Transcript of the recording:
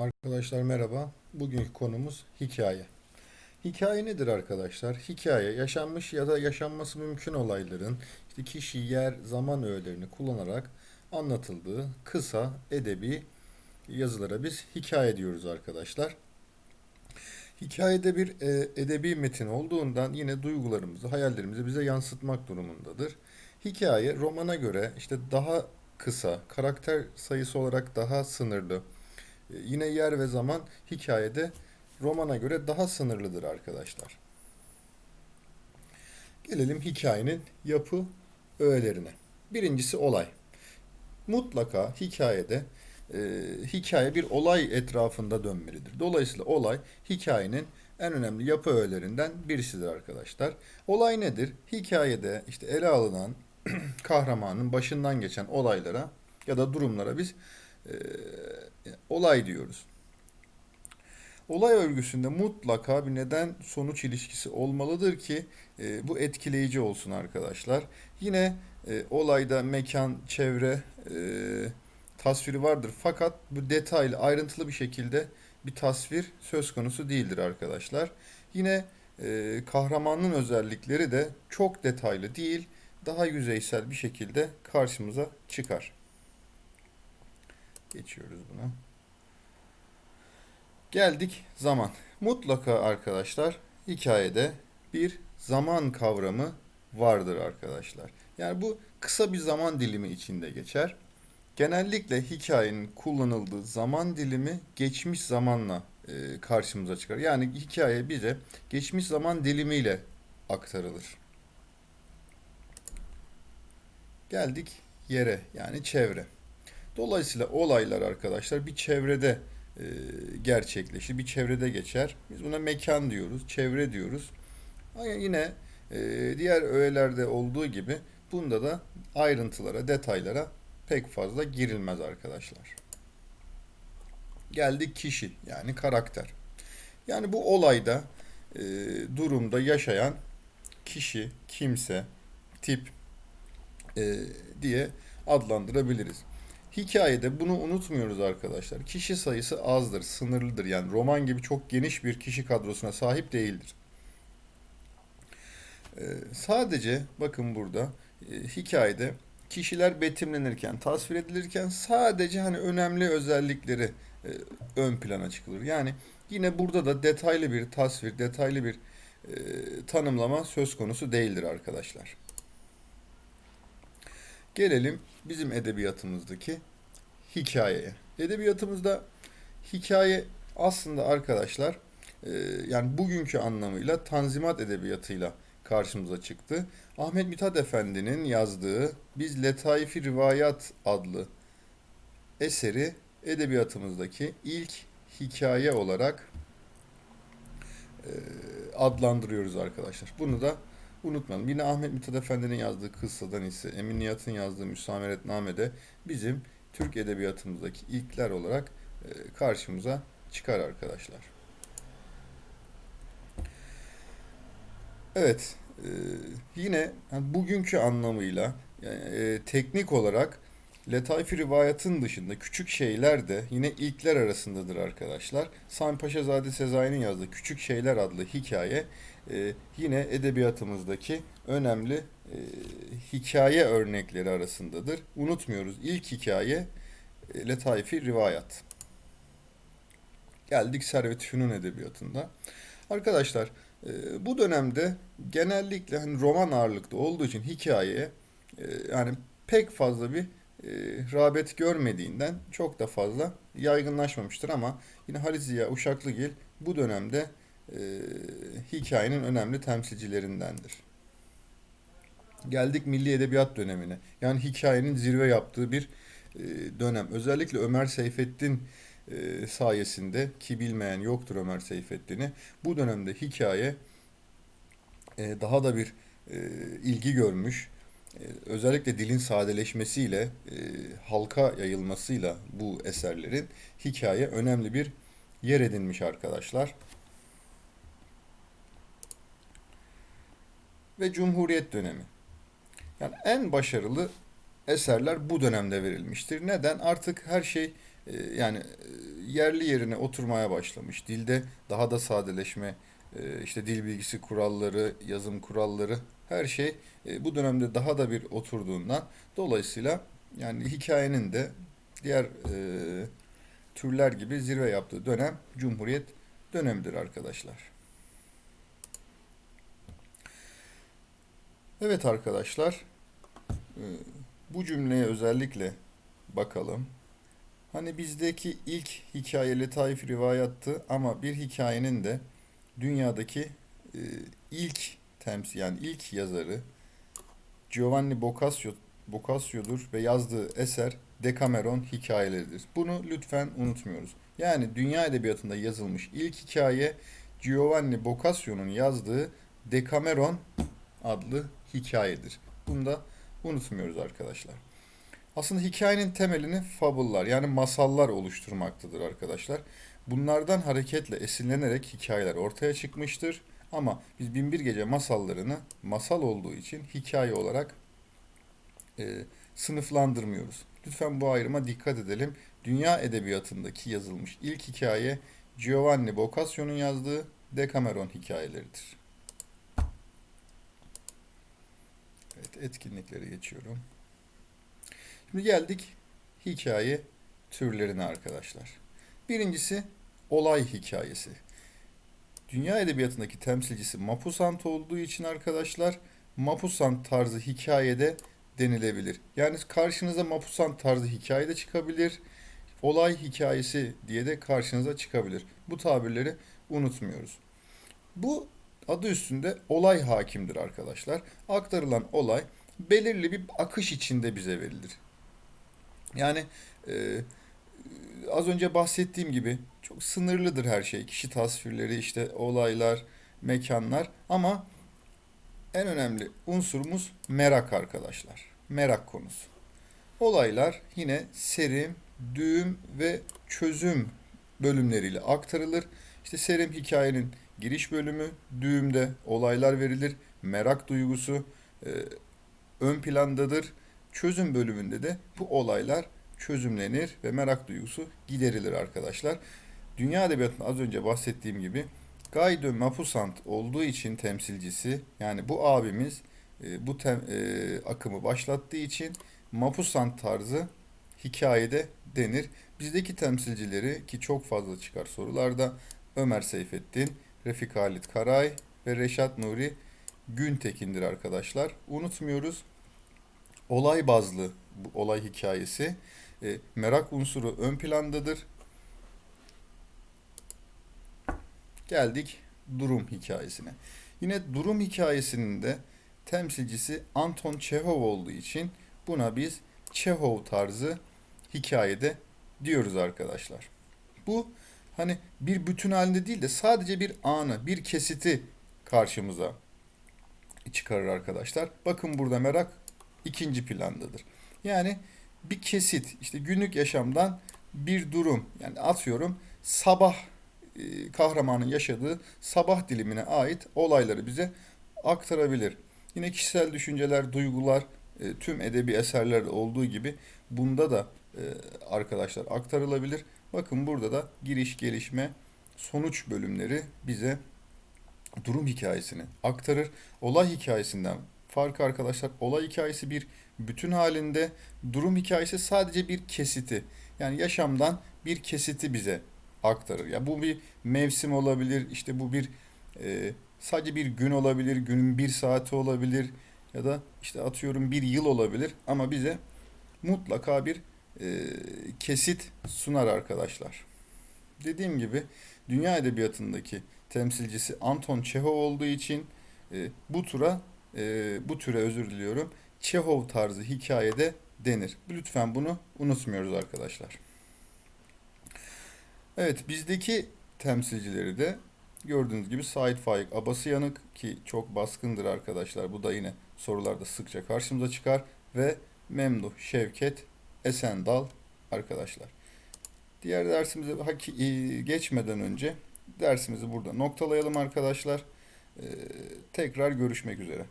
Arkadaşlar merhaba. Bugünkü konumuz hikaye. Hikaye nedir arkadaşlar? Hikaye yaşanmış ya da yaşanması mümkün olayların işte kişi, yer, zaman öğelerini kullanarak anlatıldığı kısa edebi yazılara biz hikaye diyoruz arkadaşlar. Hikayede bir e, edebi metin olduğundan yine duygularımızı, hayallerimizi bize yansıtmak durumundadır. Hikaye romana göre işte daha kısa, karakter sayısı olarak daha sınırlı, Yine yer ve zaman hikayede romana göre daha sınırlıdır arkadaşlar. Gelelim hikayenin yapı öğelerine. Birincisi olay. Mutlaka hikayede e, hikaye bir olay etrafında dönmelidir. Dolayısıyla olay hikayenin en önemli yapı öğelerinden birisidir arkadaşlar. Olay nedir? Hikayede işte ele alınan kahramanın başından geçen olaylara ya da durumlara biz e, olay diyoruz. Olay örgüsünde mutlaka bir neden sonuç ilişkisi olmalıdır ki e, bu etkileyici olsun arkadaşlar. Yine e, olayda mekan, çevre e, tasviri vardır fakat bu detaylı, ayrıntılı bir şekilde bir tasvir söz konusu değildir arkadaşlar. Yine e, kahramanın özellikleri de çok detaylı değil, daha yüzeysel bir şekilde karşımıza çıkar. Geçiyoruz buna. Geldik zaman. Mutlaka arkadaşlar hikayede bir zaman kavramı vardır arkadaşlar. Yani bu kısa bir zaman dilimi içinde geçer. Genellikle hikayenin kullanıldığı zaman dilimi geçmiş zamanla e, karşımıza çıkar. Yani hikaye bize geçmiş zaman dilimiyle aktarılır. Geldik yere yani çevre. Dolayısıyla olaylar arkadaşlar bir çevrede e, gerçekleşir, bir çevrede geçer. Biz buna mekan diyoruz, çevre diyoruz. Ama yine e, diğer öğelerde olduğu gibi bunda da ayrıntılara, detaylara pek fazla girilmez arkadaşlar. Geldik kişi yani karakter. Yani bu olayda, e, durumda yaşayan kişi, kimse, tip e, diye adlandırabiliriz. Hikayede bunu unutmuyoruz arkadaşlar. Kişi sayısı azdır, sınırlıdır. Yani roman gibi çok geniş bir kişi kadrosuna sahip değildir. Ee, sadece bakın burada e, hikayede kişiler betimlenirken, tasvir edilirken sadece hani önemli özellikleri e, ön plana çıkılır. Yani yine burada da detaylı bir tasvir, detaylı bir e, tanımlama söz konusu değildir arkadaşlar. Gelelim bizim edebiyatımızdaki hikayeye. Edebiyatımızda hikaye aslında arkadaşlar e, yani bugünkü anlamıyla Tanzimat edebiyatıyla karşımıza çıktı. Ahmet Mithat Efendi'nin yazdığı Biz Letaifi Rivayat adlı eseri edebiyatımızdaki ilk hikaye olarak e, adlandırıyoruz arkadaşlar. Bunu da unutmayalım. Yine Ahmet Mithat Efendi'nin yazdığı kıssadan ise Emin Nihat'ın yazdığı Müsameretname'de bizim Türk edebiyatımızdaki ilkler olarak e, karşımıza çıkar arkadaşlar. Evet, e, yine bugünkü anlamıyla e, teknik olarak Letaifi rivayatın dışında küçük şeyler de yine ilkler arasındadır arkadaşlar. Sami Paşazade Sezai'nin yazdığı Küçük Şeyler adlı hikaye e, yine edebiyatımızdaki önemli e, hikaye örnekleri arasındadır. Unutmuyoruz ilk hikaye e, Letaifi rivayat. Geldik Servet-i Fünun edebiyatında. Arkadaşlar e, bu dönemde genellikle hani roman ağırlıklı olduğu için hikayeye e, yani pek fazla bir rağbet görmediğinden çok da fazla yaygınlaşmamıştır ama yine Halit Ziya Uşaklıgil bu dönemde e, hikayenin önemli temsilcilerindendir. Geldik Milli Edebiyat dönemine. Yani hikayenin zirve yaptığı bir e, dönem. Özellikle Ömer Seyfettin e, sayesinde ki bilmeyen yoktur Ömer Seyfettin'i. Bu dönemde hikaye e, daha da bir e, ilgi görmüş ee, özellikle dilin sadeleşmesiyle, e, halka yayılmasıyla bu eserlerin hikaye önemli bir yer edinmiş arkadaşlar. Ve Cumhuriyet dönemi. Yani en başarılı eserler bu dönemde verilmiştir. Neden? Artık her şey e, yani e, yerli yerine oturmaya başlamış. Dilde daha da sadeleşme, e, işte dil bilgisi kuralları, yazım kuralları her şey bu dönemde daha da bir oturduğundan dolayısıyla yani hikayenin de diğer türler gibi zirve yaptığı dönem Cumhuriyet dönemidir arkadaşlar. Evet arkadaşlar, e, bu cümleye özellikle bakalım. Hani bizdeki ilk hikaye Letaif Rivayat'tı ama bir hikayenin de dünyadaki e, ilk temsil yani ilk yazarı Giovanni Boccaccio Boccaccio'dur ve yazdığı eser Decameron hikayeleridir. Bunu lütfen unutmuyoruz. Yani dünya edebiyatında yazılmış ilk hikaye Giovanni Boccaccio'nun yazdığı Decameron adlı hikayedir. Bunu da unutmuyoruz arkadaşlar. Aslında hikayenin temelini fabullar yani masallar oluşturmaktadır arkadaşlar. Bunlardan hareketle esinlenerek hikayeler ortaya çıkmıştır. Ama biz Binbir Gece masallarını masal olduğu için hikaye olarak e, sınıflandırmıyoruz. Lütfen bu ayrıma dikkat edelim. Dünya edebiyatındaki yazılmış ilk hikaye Giovanni Boccaccio'nun yazdığı Decameron hikayeleridir. Evet, etkinliklere geçiyorum. Şimdi geldik hikaye türlerine arkadaşlar. Birincisi olay hikayesi. Dünya edebiyatındaki temsilcisi Mapusant olduğu için arkadaşlar Mapusant tarzı hikayede denilebilir. Yani karşınıza Mapusant tarzı hikaye de çıkabilir. Olay hikayesi diye de karşınıza çıkabilir. Bu tabirleri unutmuyoruz. Bu adı üstünde olay hakimdir arkadaşlar. Aktarılan olay belirli bir akış içinde bize verilir. Yani e, az önce bahsettiğim gibi çok sınırlıdır her şey. Kişi tasvirleri, işte olaylar, mekanlar ama en önemli unsurumuz merak arkadaşlar. Merak konusu. Olaylar yine serim, düğüm ve çözüm bölümleriyle aktarılır. İşte serim hikayenin giriş bölümü, düğümde olaylar verilir. Merak duygusu e, ön plandadır. Çözüm bölümünde de bu olaylar çözümlenir ve merak duygusu giderilir arkadaşlar. Dünya Edebiyatı'nda az önce bahsettiğim gibi Guy de Maupassant olduğu için temsilcisi yani bu abimiz e, bu tem, e, akımı başlattığı için Maupassant tarzı hikayede denir. Bizdeki temsilcileri ki çok fazla çıkar sorularda Ömer Seyfettin, Refik Halit Karay ve Reşat Nuri Güntekin'dir arkadaşlar. Unutmuyoruz. Olay bazlı bu olay hikayesi. E, merak unsuru ön plandadır. Geldik durum hikayesine. Yine durum hikayesinin de temsilcisi Anton Çehov olduğu için buna biz Çehov tarzı hikayede diyoruz arkadaşlar. Bu hani bir bütün halinde değil de sadece bir anı, bir kesiti karşımıza çıkarır arkadaşlar. Bakın burada merak ikinci plandadır. Yani bir kesit işte günlük yaşamdan bir durum yani atıyorum sabah e, kahramanın yaşadığı sabah dilimine ait olayları bize aktarabilir. Yine kişisel düşünceler, duygular e, tüm edebi eserlerde olduğu gibi bunda da e, arkadaşlar aktarılabilir. Bakın burada da giriş, gelişme, sonuç bölümleri bize durum hikayesini aktarır. Olay hikayesinden farkı arkadaşlar olay hikayesi bir bütün halinde, durum hikayesi sadece bir kesiti. Yani yaşamdan bir kesiti bize aktarır. Ya bu bir mevsim olabilir, işte bu bir e, sadece bir gün olabilir, günün bir saati olabilir ya da işte atıyorum bir yıl olabilir ama bize mutlaka bir e, kesit sunar arkadaşlar. Dediğim gibi dünya edebiyatındaki temsilcisi Anton Çehov olduğu için e, bu tura e, bu türe özür diliyorum Çehov tarzı hikayede denir. Lütfen bunu unutmuyoruz arkadaşlar. Evet bizdeki temsilcileri de gördüğünüz gibi Said Faik Abasıyanık ki çok baskındır arkadaşlar. Bu da yine sorularda sıkça karşımıza çıkar ve Memduh Şevket Esendal arkadaşlar. Diğer dersimize e, geçmeden önce dersimizi burada noktalayalım arkadaşlar. Ee, tekrar görüşmek üzere.